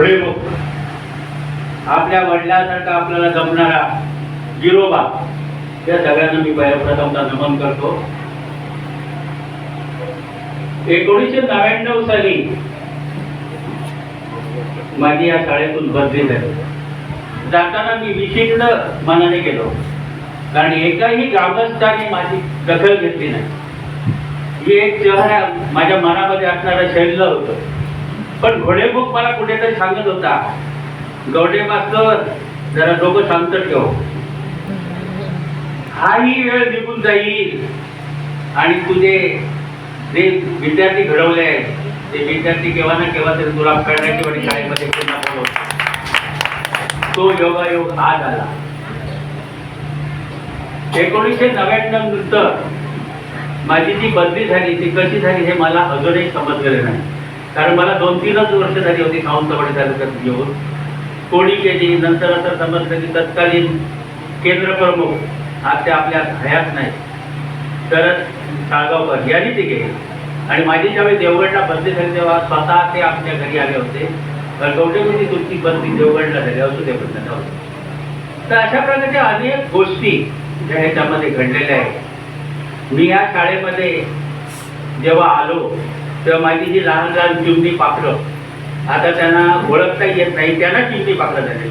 घोडेमुख आपल्या वडिलांसारखा आपल्याला जमणारा गिरोबा या सगळ्यांना मी प्रथमता नमन करतो. एकोणीसशे नव्याण्णव साली माझी या शाळेतून बदली झाली. जाताना मी विशिष्ट मनाने गेलो. कारण एकाही ग्रामस्थाने माझी दखल घेतली नाही. ही एक चेहरा माझ्या मनामध्ये असणारं शैल्य होतं. पण घोडेमुख मला कुठेतरी सांगत होता. गवडे मास्तर जरा डोकं शांत ठेव. हाही वेळ निघून जाईल. आणि तुझे जे विद्यार्थी घडवले आहेत ते विद्यार्थी केव्हा ना केव्हा तरी तुला करण्याची वाटी शाळेमध्ये पुन्हा बोलवतील. तो योगायोग आज आला. एकोणीसशे नव्याण्णव नंतर माझी जी बदली झाली ती कशी झाली हे मला अजूनही समजलेलं नाही. कारण मला दोन तीनच वर्ष झाली होती सावंतवाडी तालुक्यात येऊन. कोणी केली नंतर असं समजलं की तत्कालीन केंद्र प्रमुख आज ते आपल्या हयात नाही तर साळगावकर यांनी ते केले. आणि माझी ज्यावेळी देवगडला बदली झाली तेव्हा स्वतः ते आपल्या घरी आले होते. गवडे तुमची बदली देवगडला झाली असू ते पण होते तर अशा प्रकारच्या अनेक गोष्टी ज्या ह्याच्यामध्ये घडलेल्या आहेत. मी या शाळेमध्ये जेव्हा आलो तेव्हा माझी जी लहान लहान चिमणी पाखरं आता त्यांना ओळखता येत नाही त्यांना चिमणी पाखरं आहे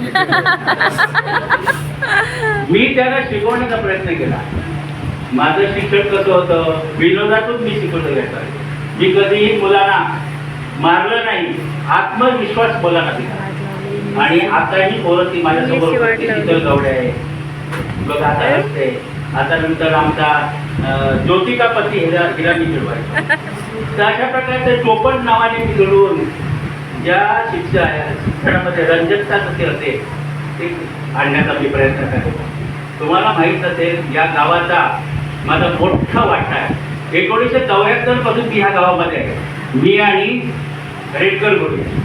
मी त्यांना शिकवण्याचा प्रयत्न केला. माझं शिक्षण कसं होतं? विनोदातून मी शिकवलं घेतलं. मी कधीही मुलांना मारलं नाही आत्मविश्वास मुलांना दिला. आणि आताही पोरं ती माझ्यासमोर होती, शीतल गवडे आहे बघ आता असते आता नंतर आमचा ज्योतिका पती हिरा हिरा मी मिळवायचा तर अशा प्रकारचे चोपण नावाने मी घडवून ज्या शिक्षा शिक्षणामध्ये रंजकता कशी असेल ते आणण्याचा मी प्रयत्न करतो. तुम्हाला माहीत असेल या गावाचा माझा मोठा वाटा आहे. एकोणीसशे चौऱ्याहत्तरपासून मी ह्या गावामध्ये आहे. मी आणि रेडकर गुरुजी.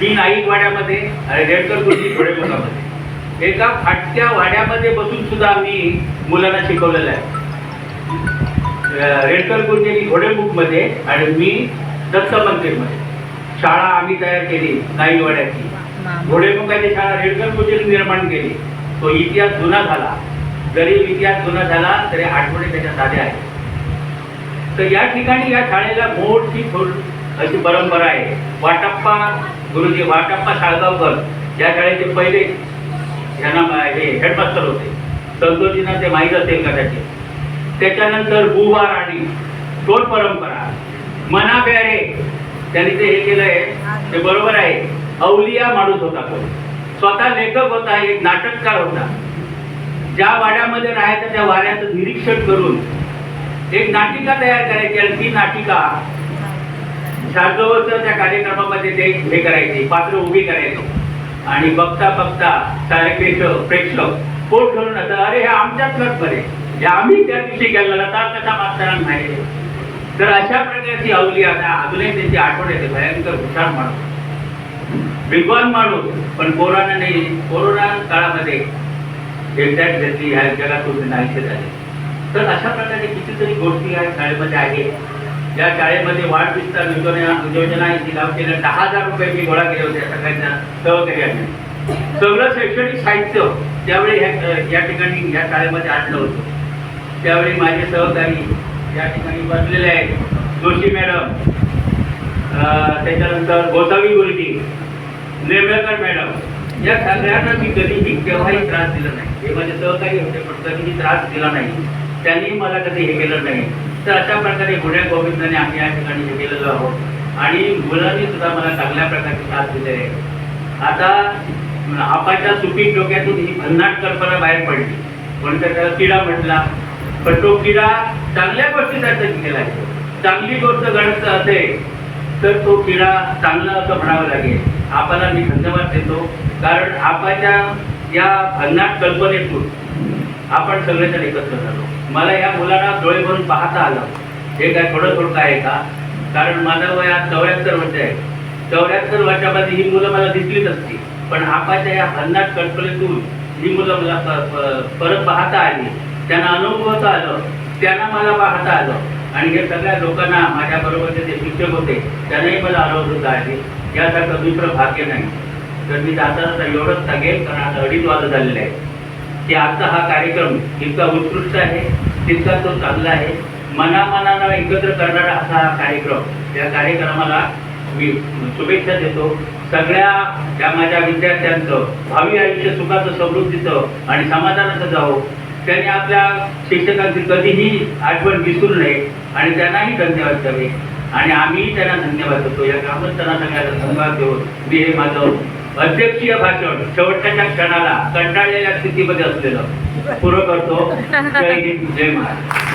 मी नाईक वाड्यामध्ये आणि रेडकर गुरुजी घोडेमुखामध्ये एका फाटक्या वाड्यामध्ये बसून सुद्धा आम्ही मुलांना शिकवलेलं आहे. रेडकर गुरुजींनी घोडेमुखमध्ये आणि मी दत्त मंदिरमध्ये. शाळा आम्ही तयार केली नाईक वाड्याची घोडेमुखाची शाळा रेडकर गुरुजींनी निर्माण केली. तो इतिहास जुना झाला. जरी इतिहास जुना झाला तरी आठवणी त्याच्या साध्या आहेत. तर या ठिकाणी या शाळेला मोठी थोड अशी परंपरा आहे. वाटप्पा गुरुजी वाटप्पा शाळगावकर या शाळेचे पहिले यांना हे हेडमास्टर होते. संतोषींना ते माहीत असेल कदाचित त्याच्यानंतर बुवा आणि टोल परंपरा. मना प्यारे त्यांनी ते हे केलंय ते बरोबर आहे. अवलिया माणूस होता तो. स्वतः लेखक होता एक नाटककार होता. ज्या वाड्यामध्ये राहायचं त्या वाड्याचं निरीक्षण करून एक नाटिका तयार करायची आणि ती नाटिका शार्दवचं त्या कार्यक्रमामध्ये ते हे करायचे पात्र उभी करायचो. आणि बघता बघता सारे प्रेक्षक पोट धरून असं अरे हे आमच्याच मध्ये हे आम्ही त्या दिवशी गेलेला तर कसा मास्तरांना नाही तर अशा प्रकारची अवली आता अजूनही त्यांची आठवण येते भयंकर हुशार माणूस. विद्वान माणूस पण कोरोना नाही कोरोना काळामध्ये एक्झॅक्ट घेतली ह्या जगातून नाहीसे झाले. तर अशा प्रकारचे कितीतरी गोष्टी या शाळेमध्ये आहेत. या शाळेमध्ये वाढ विस्तार योजना योजना ही जी लाभ केल्या दहा हजार रुपये मी गोळा केले होते सगळ्यांच्या सहकार्याने. सगळं शैक्षणिक साहित्य त्यावेळी या ठिकाणी या शाळेमध्ये आणलं होतं त्यावेळी माझे सहकारी या ठिकाणी बसलेले आहेत. जोशी मॅडम त्याच्यानंतर गोसावी गुरुजी नेमळकर मॅडम या सगळ्यांना मी कधीही केव्हाही त्रास दिला नाही. हे माझे सहकारी होते पण कधीही त्रास दिला नाही. त्यांनी मला कधी हे केलं नाही. तर अशा प्रकारे गुण्या गोविंदाने आम्ही या ठिकाणी हे केलेलो आहोत. आणि मुलांनी सुद्धा मला चांगल्या प्रकारचे साथ दिले आहे आता आपाच्या सुपीक डोक्यातून ही भन्नाट कल्पना बाहेर पडली. पण त्याला किडा म्हटला पण तो किडा चांगल्या गोष्टीसाठी केला आहे. चांगली गोष्ट घडत असेल तर तो किडा चांगला असं म्हणावं लागेल. आपाला मी धन्यवाद देतो कारण आपाच्या या भन्नाट कल्पनेतून आपण सगळेजण एकत्र झालो. मला या मुलांना डोळे भरून पाहता आलं. हे काय थोडं थोडं आहे का? कारण माझं वय आज चौऱ्याहत्तर वर्ष आहे. चौऱ्याहत्तर वर्षामध्ये ही मुलं मला दिसलीच असती. पण आपाच्या या भन्नाट कल्पनेतून ही मुलं मला परत पाहता आली. त्यांना अनुभवता आलं. त्यांना मला पाहता आलं. आणि हे सगळ्या लोकांना माझ्याबरोबरचे जे शिक्षक होते त्यांनाही मला अनुभवता आले. यासारखं दुसरं भाग्य नाही. तर मी जाता जाता एवढंच सांगेल कारण आता अडीच वाजत झालेले आहे की आजचा हा कार्यक्रम इतका उत्कृष्ट आहे तितका तो चांगला आहे. मनामनानं एकत्र करणारा असा हा कार्यक्रम. या कार्यक्रमाला मी शुभेच्छा देतो. सगळ्या त्या माझ्या विद्यार्थ्यांचं भावी आयुष्य सुखाचं समृद्धीचं आणि समाधानाचं जावं त्यांनी आपल्या शिक्षकांची कधीही आठवण विसरू नये आणि त्यांनाही धन्यवाद द्यावे. आणि आम्ही त्यांना धन्यवाद देतो. या कामच त्यांना सगळ्यांना धन्यवाद देऊन मी हे माझं अध्यक्षीय भाषण शेवटच्या क्षणाला कंटाळलेल्या स्थितीमध्ये असलेलं पुरं करतो. जय हिंद जय महाराज